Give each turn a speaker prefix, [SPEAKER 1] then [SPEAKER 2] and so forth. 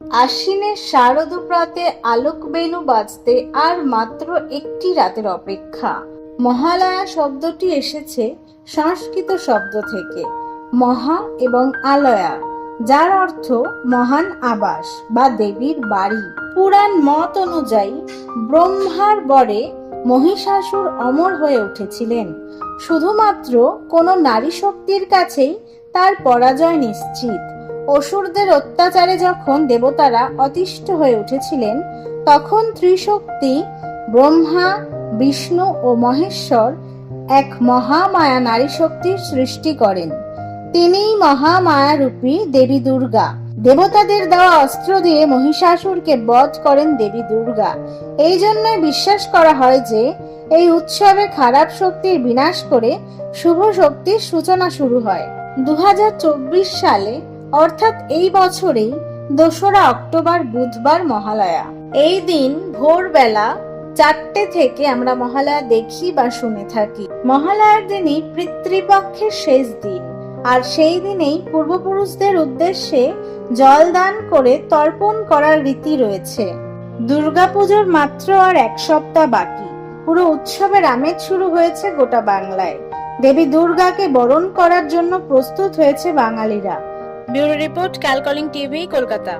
[SPEAKER 1] আশ্বিনের শারদপ্রাতে আলোক বেণু বাজতে আর মাত্র একটি রাতের অপেক্ষা। মহালয়া শব্দটি এসেছে সংস্কৃত শব্দ থেকে, মহা এবং আলয়া, যার অর্থ মহান আবাস বা দেবীর বাড়ি। পুরাণ মত অনুযায়ী ব্রহ্মার বরে মহিষাসুর অমর হয়ে উঠেছিলেন। শুধুমাত্র কোনো নারী শক্তির কাছেই তার পরাজয় নিশ্চিত। অসুরদের অত্যাচারে যখন দেবতারা অতিষ্ঠ হয়ে উঠেছিলেন, তখন ত্রিশক্তি, ব্রহ্মা, বিষ্ণু ও মহেশ্বর এক মহামায়া নারী শক্তির সৃষ্টি করেন। তিনিই মহামায়া রূপী দেবী দুর্গা। দেবতাদের দেওয়া অস্ত্র দিয়ে মহিষাসুরকে বধ করেন দেবী দুর্গা। এই জন্যই বিশ্বাস করা হয় যে, এই উৎসবে খারাপ শক্তির বিনাশ করে শুভ শক্তির সূচনা শুরু হয়। দু হাজার চব্বিশ সালে অর্থাৎ এই বছরেই দোসরা অক্টোবর, বুধবার মহালয়া। এই দিন ভোরবেলা চারটে থেকে আমরা মহালয়া দেখি বা শুনে থাকি। মহালয়ার দিনই পিতৃপক্ষের শেষ দিন। আর সেই দিনেই পূর্বপুরুষদের উদ্দেশ্যে জল দান করে তর্পণ করার রীতি রয়েছে। দুর্গাপুজোর মাত্র আর এক সপ্তাহ বাকি। পুরো উৎসবের আমেজ শুরু হয়েছে গোটা বাংলায়। দেবী দুর্গাকে বরণ করার জন্য প্রস্তুত হয়েছে বাঙালিরা। ব্যুরো রিপোর্ট ক্যালকলিং টিভি কলকাতা।